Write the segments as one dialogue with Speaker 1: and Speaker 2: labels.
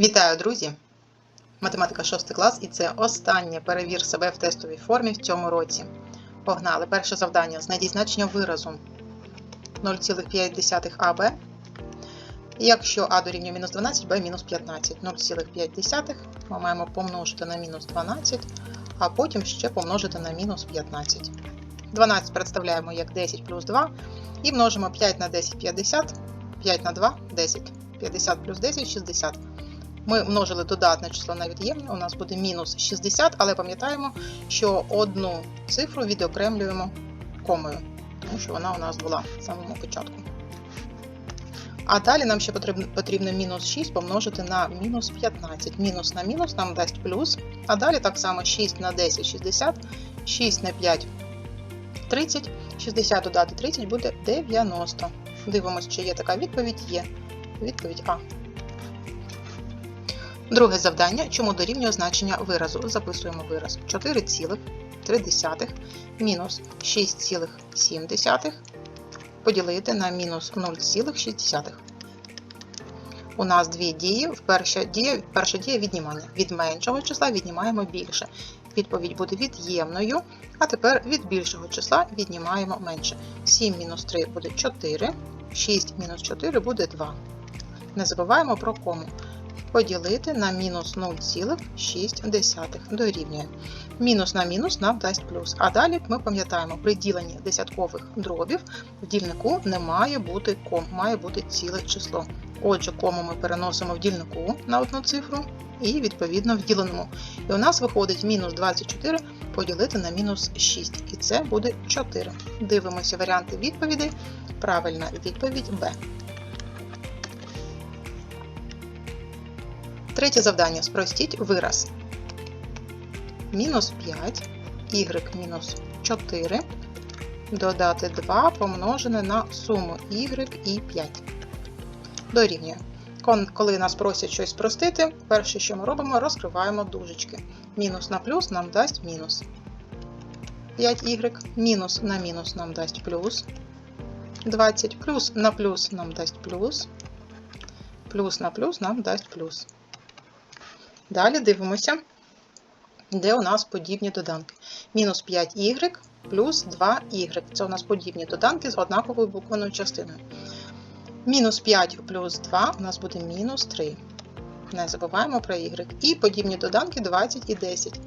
Speaker 1: Вітаю, друзі! Математика 6 клас, і це останнє перевір себе в тестовій формі в цьому році. Погнали! Перше завдання. Знайдіть значення виразу 0,5 АБ. Якщо А дорівнює мінус 12, Б мінус 15. 0,5 ми маємо помножити на мінус 12, а потім ще помножити на мінус 15. 12 представляємо як 10 плюс 2 і множимо 5 на 10 50, 5 на 2 10. 50 плюс 10 60. Ми множили додатне число на від'ємне, у нас буде мінус 60, але пам'ятаємо, що одну цифру відокремлюємо комою, тому що вона у нас була в самому початку. А далі нам ще потрібно, потрібно мінус 6 помножити на мінус 15. Мінус на мінус нам дасть плюс. А далі так само 6 на 10 60, 6 на 5 30, 60 додати 30 буде 90. Дивимось, чи є така відповідь. Є. Відповідь А. Друге завдання. Чому дорівнює значення виразу? Записуємо вираз 4,3 мінус 6,7 поділити на мінус 0,6. У нас дві дії. Перша дія, перша дія віднімання. Від меншого числа віднімаємо більше. Відповідь буде від'ємною. А тепер від більшого числа віднімаємо менше. 7 мінус 3 буде 4, 6 мінус 4 буде 2. Не забуваємо про кому. Поділити на мінус 0,6 дорівнює. Мінус на мінус нам дасть плюс. А далі ми пам'ятаємо, при діленні десяткових дробів в дільнику не має бути ком, має бути ціле число. Отже, кому ми переносимо в дільнику на одну цифру і, відповідно, в діленому. І у нас виходить мінус 24 поділити на мінус 6. І це буде 4. Дивимося варіанти відповідей. Правильна відповідь Б. Третє завдання. Спростіть вираз. Мінус 5, y мінус 4, додати 2 помножене на суму y і 5. Дорівнює. Коли нас просять щось спростити, перше, що ми робимо, розкриваємо дужечки. Мінус на плюс нам дасть мінус 5y, мінус на мінус нам дасть плюс 20, плюс на плюс нам дасть плюс, плюс на плюс нам дасть плюс. Далі дивимося, де у нас подібні доданки. Мінус 5y плюс 2y. Це у нас подібні доданки з однаковою буквеною частиною. Мінус 5 плюс 2 у нас буде мінус 3. Не забуваємо про y. І подібні доданки 20 і 10.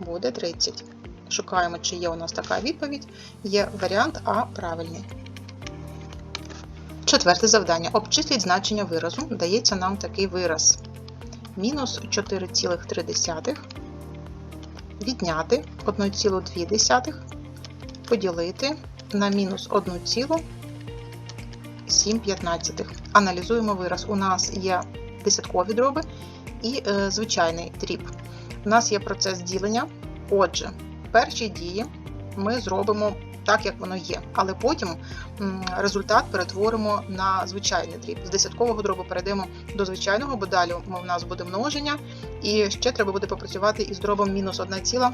Speaker 1: Буде 30. Шукаємо, чи є у нас така відповідь. Є варіант А правильний. Четверте завдання. Обчисліть значення виразу. Дається нам такий вираз мінус 4,3 відняти 1,2 поділити на мінус 1,7. Аналізуємо вираз. У нас є десяткові дроби і е, звичайний дріб. У нас є процес ділення. Отже, перші дії ми зробимо так, як воно є. Але потім результат перетворимо на звичайний дріб. З десяткового дробу перейдемо до звичайного, бо далі у нас буде множення, і ще треба буде попрацювати із дробом мінус 1,7.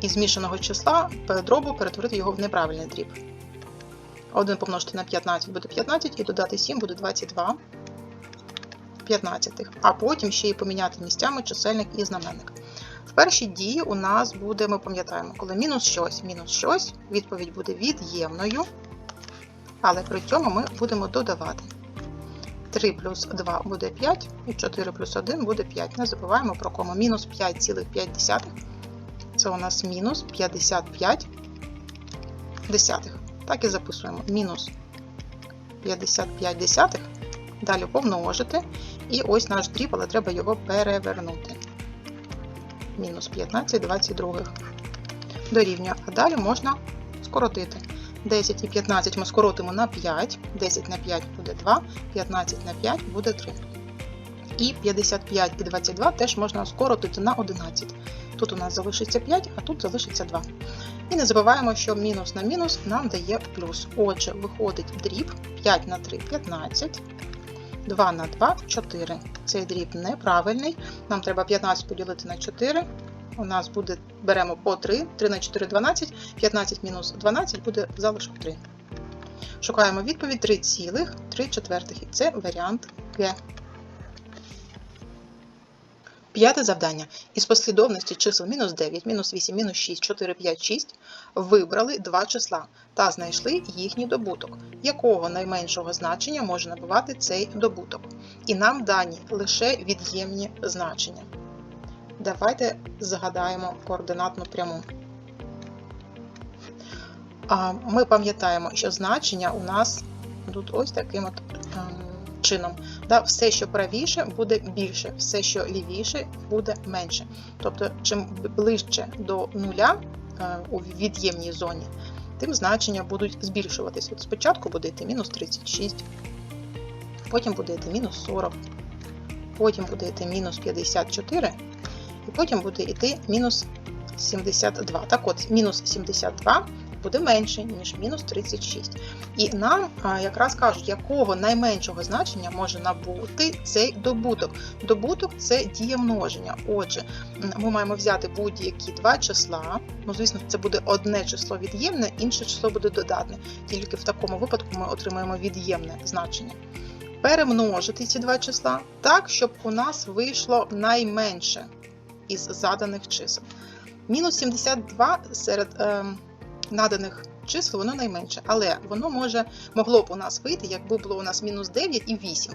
Speaker 1: І змішаного числа дробу перетворити його в неправильний дріб. 1 помножити на 15 буде 15, і додати 7 буде 22 15. А потім ще й поміняти місцями чисельник і знаменник. В першій дії у нас буде, ми пам'ятаємо, коли мінус щось, мінус щось, відповідь буде від'ємною, але при цьому ми будемо додавати. 3 плюс 2 буде 5, і 4 плюс 1 буде 5. Не забуваємо про кому. Мінус 5,5. Це у нас мінус 55 десятих. Так і записуємо. Мінус 55 десятих. Далі помножити. І ось наш дріб, але треба його перевернути мінус 15 22. Дорівнює. А далі можна скоротити. 10 і 15 ми скоротимо на 5, 10 на 5 буде 2, 15 на 5 буде 3. І 55 і 22 теж можна скоротити на 11. Тут у нас залишиться 5, а тут залишиться 2. І не забуваємо, що мінус на мінус нам дає плюс. Отже, виходить дріб 5 на 3 15. 2 на 2 4. Цей дріб неправильний. Нам треба 15 поділити на 4. У нас буде, беремо по 3, 3 на 4 12, 15 мінус 12 буде залишок 3. Шукаємо відповідь 3,3 четвертих, і це варіант Г. П'яте завдання. Із послідовності чисел мінус 9, мінус 8, мінус 6, 4, 5, 6 вибрали два числа та знайшли їхній добуток, якого найменшого значення може набувати цей добуток. І нам дані лише від'ємні значення. Давайте згадаємо координатну пряму. Ми пам'ятаємо, що значення у нас тут ось таким от ем, чином. Да, Все, що правіше, буде більше, все, що лівіше, буде менше. Тобто, чим ближче до нуля е, у від'ємній зоні, тим значення будуть збільшуватись. От спочатку буде йти мінус 36, потім буде йти мінус 40, потім буде йти мінус 54, і потім буде йти мінус 72. Так от, мінус 72 буде менше, ніж мінус 36. І нам якраз кажуть, якого найменшого значення може набути цей добуток. Добуток це дія множення. Отже, ми маємо взяти будь-які два числа. Ну, звісно, це буде одне число від'ємне, інше число буде додатне. Тільки в такому випадку ми отримаємо від'ємне значення. Перемножити ці два числа так, щоб у нас вийшло найменше із заданих чисел. Мінус 72 серед е, наданих чисел воно найменше, але воно може, могло б у нас вийти, якби було у нас мінус 9 і 8.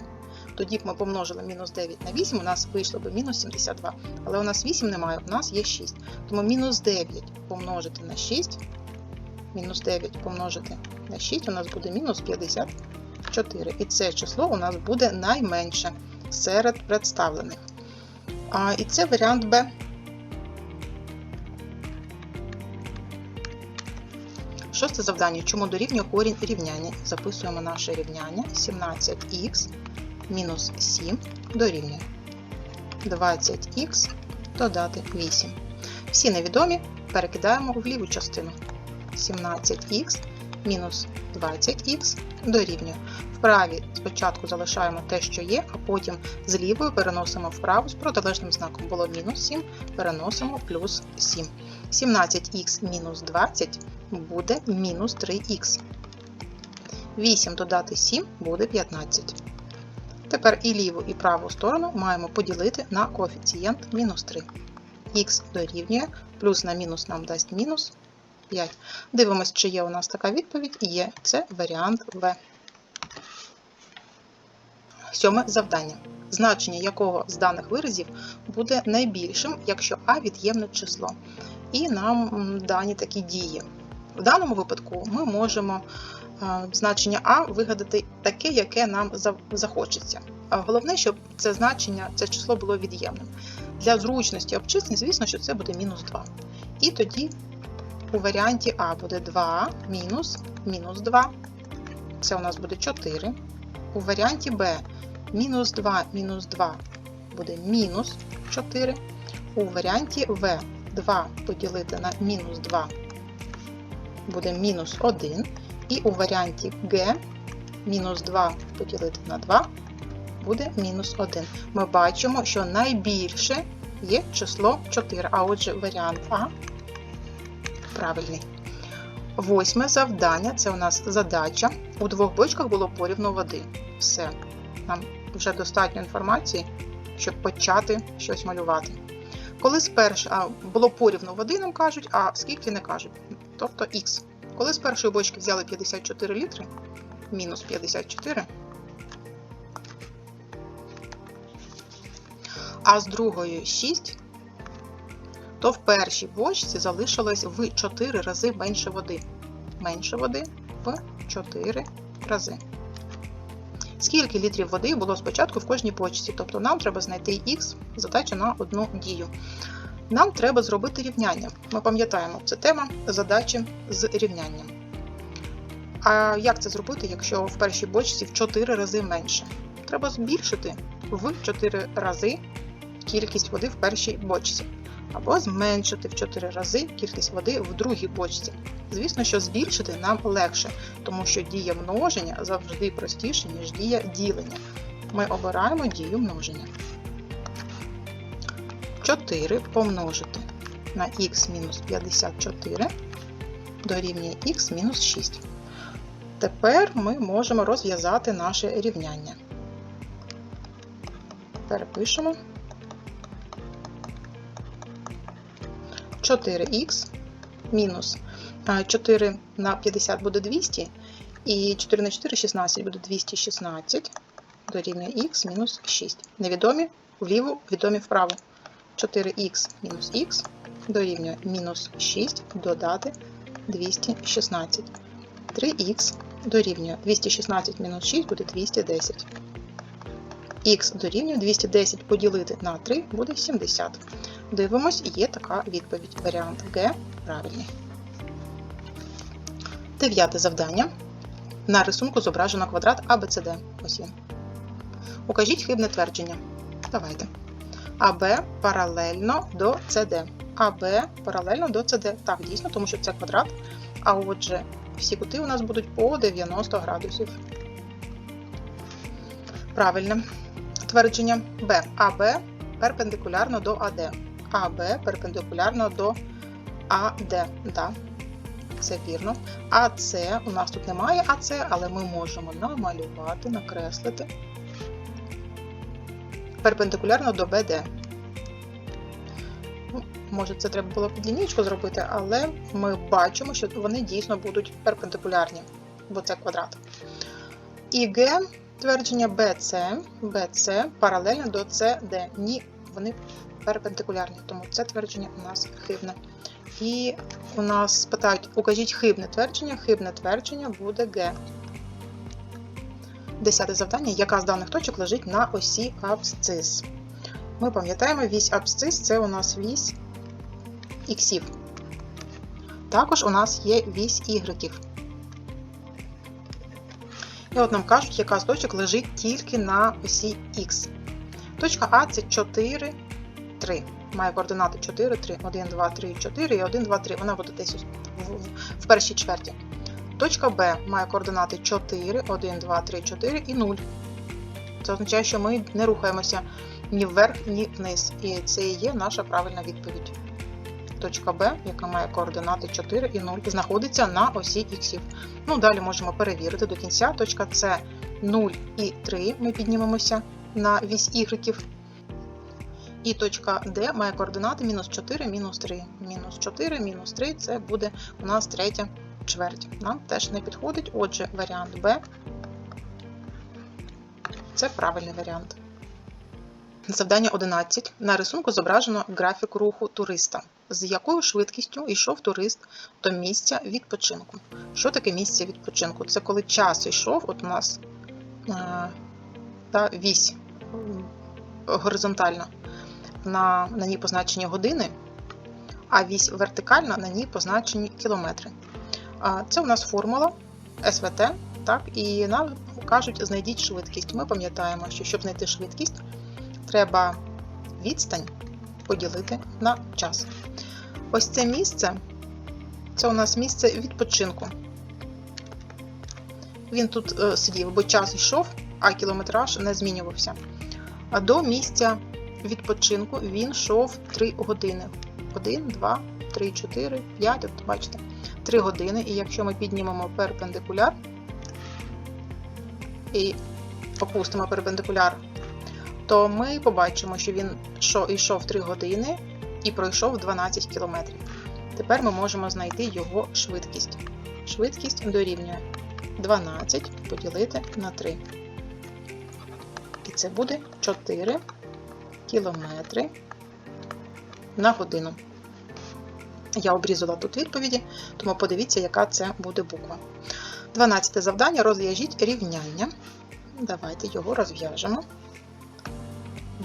Speaker 1: Тоді б ми помножили мінус 9 на 8, у нас вийшло б мінус 72. Але у нас 8 немає, у нас є 6. Тому мінус 9 помножити на 6, мінус 9 помножити на 6, у нас буде мінус 54. І це число у нас буде найменше серед представлених. А, І це варіант Б. Шосте завдання. Чому дорівнює корінь рівняння? Записуємо наше рівняння. 17х мінус 7 дорівнює 20х додати 8. Всі невідомі перекидаємо в ліву частину. 17х мінус 20х дорівнює. Вправі спочатку залишаємо те, що є, а потім з лівою переносимо вправу з протилежним знаком. Було мінус 7, переносимо плюс 7. 17х мінус 20 буде мінус 3х. 8 додати 7 буде 15. Тепер і ліву, і праву сторону маємо поділити на коефіцієнт мінус 3. Х дорівнює, плюс на мінус нам дасть мінус 5. Дивимось, чи є у нас така відповідь. Є. Це варіант В. Сьоме завдання. Значення якого з даних виразів буде найбільшим, якщо А від'ємне число. І нам дані такі дії. В даному випадку ми можемо е, значення А вигадати таке, яке нам за- захочеться. Головне, щоб це значення, це число було від'ємним. Для зручності обчислень, звісно, що це буде мінус 2. І тоді у варіанті А буде 2 мінус мінус 2. Це у нас буде 4. У варіанті Б мінус 2 мінус 2 буде мінус 4. У варіанті В 2 поділити на мінус 2 буде мінус 1. І у варіанті Г мінус 2 поділити на 2 буде мінус 1. Ми бачимо, що найбільше є число 4, а отже варіант А правильний. Восьме завдання це у нас задача. У двох бочках було порівну води. Все. Нам вже достатньо інформації, щоб почати щось малювати. Коли спершу було порівну води, нам кажуть, а скільки не кажуть. Тобто х. Коли з першої бочки взяли 54 літри, мінус 54, а з другої 6, то в першій бочці залишилось в 4 рази менше води. Менше води в 4 рази. Скільки літрів води було спочатку в кожній бочці? Тобто нам треба знайти х, задача на одну дію. Нам треба зробити рівняння. Ми пам'ятаємо, це тема задачі з рівнянням. А як це зробити, якщо в першій бочці в 4 рази менше? Треба збільшити в 4 рази кількість води в першій бочці. Або зменшити в 4 рази кількість води в другій бочці. Звісно, що збільшити нам легше, тому що дія множення завжди простіша, ніж дія ділення. Ми обираємо дію множення. 4 помножити на х мінус 54 дорівнює х мінус 6. Тепер ми можемо розв'язати наше рівняння. Перепишемо. 4х мінус 4 на 50 буде 200, і 4 на 4 16 буде 216 дорівнює х мінус 6. Невідомі вліво, відомі вправо. 4х мінус х дорівнює мінус 6 додати 216. 3х дорівнює 216 мінус 6 буде 210. Х дорівнює 210 поділити на 3 буде 70. Дивимось, є така відповідь. Варіант Г правильний. Дев'яте завдання. На рисунку зображено квадрат ABCD. Ось він. Укажіть хибне твердження. Давайте. АБ паралельно до СД. АБ паралельно до СД. Так, дійсно, тому що це квадрат. А отже, всі кути у нас будуть по 90 градусів. Правильне твердження Б. АБ перпендикулярно до АД. АБ перпендикулярно до АД. Да, це вірно. АЦ у нас тут немає АЦ, але ми можемо намалювати, накреслити перпендикулярно до БД. Ну, Може, це треба було під лінійку зробити, але ми бачимо, що вони дійсно будуть перпендикулярні, бо це квадрат. І Г твердження BC, BC паралельно до CD. Ні, вони перпендикулярні, тому це твердження у нас хибне. І у нас питають, укажіть хибне твердження. Хибне твердження буде Г. Десяте завдання. Яка з даних точок лежить на осі абсцис? Ми пам'ятаємо, вісь абсцис це у нас вісь іксів. Також у нас є вісь ігреків. І от нам кажуть, яка з точок лежить тільки на осі Х. Точка А це 4, 3. Має координати 4, 3, 1, 2, 3, 4 і 1, 2, 3. Вона буде десь в, першій чверті. Точка Б має координати 4, 1, 2, 3, 4 і 0. Це означає, що ми не рухаємося ні вверх, ні вниз. І це і є наша правильна відповідь. Точка Б, яка має координати 4 і 0, знаходиться на осі х. Ну, далі можемо перевірити до кінця. Точка С 0 і 3. Ми піднімемося на вісь y. І точка D має координати мінус 4, мінус 3. Мінус 4, мінус 3 це буде у нас третя чверть. Нам теж не підходить. Отже, варіант Б це правильний варіант. Завдання 11. На рисунку зображено графік руху туриста. З якою швидкістю йшов турист до місця відпочинку? Що таке місце відпочинку? Це коли час йшов, от у нас е, та вісь горизонтальна, на, на ній позначені години, а вісь вертикальна на ній позначені кілометри. Це у нас формула СВТ, так, і нам кажуть, знайдіть швидкість. Ми пам'ятаємо, що щоб знайти швидкість, треба відстань поділити на час. Ось це місце це у нас місце відпочинку. Він тут е, сидів, бо час йшов, а кілометраж не змінювався. А до місця відпочинку він йшов 3 години. 1, 2, 3, 4, 5, от бачите, 3 години. І якщо ми піднімемо перпендикуляр і опустимо перпендикуляр, то ми побачимо, що він йшов 3 години і пройшов 12 кілометрів. Тепер ми можемо знайти його швидкість. Швидкість дорівнює 12 поділити на 3. І це буде 4 кілометри на годину. Я обрізала тут відповіді, тому подивіться, яка це буде буква. 12 завдання. Розв'яжіть рівняння. Давайте його розв'яжемо.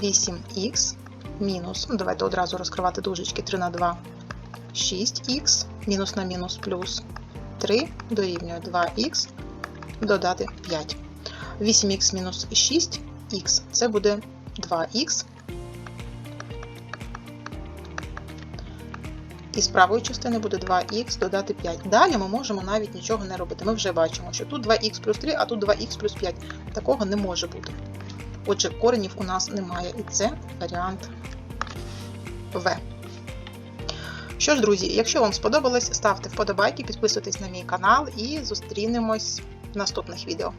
Speaker 1: 8х мінус, ну давайте одразу розкривати дужечки 3 на 2, 6х, мінус на мінус плюс 3 дорівнює 2х, додати 5. 8х мінус 6х це буде 2х. І з правої частини буде 2х додати 5. Далі ми можемо навіть нічого не робити. Ми вже бачимо, що тут 2х плюс 3, а тут 2х плюс 5. Такого не може бути. Отже, коренів у нас немає, і це варіант В. Що ж, друзі, якщо вам сподобалось, ставте вподобайки, підписуйтесь на мій канал і зустрінемось в наступних відео.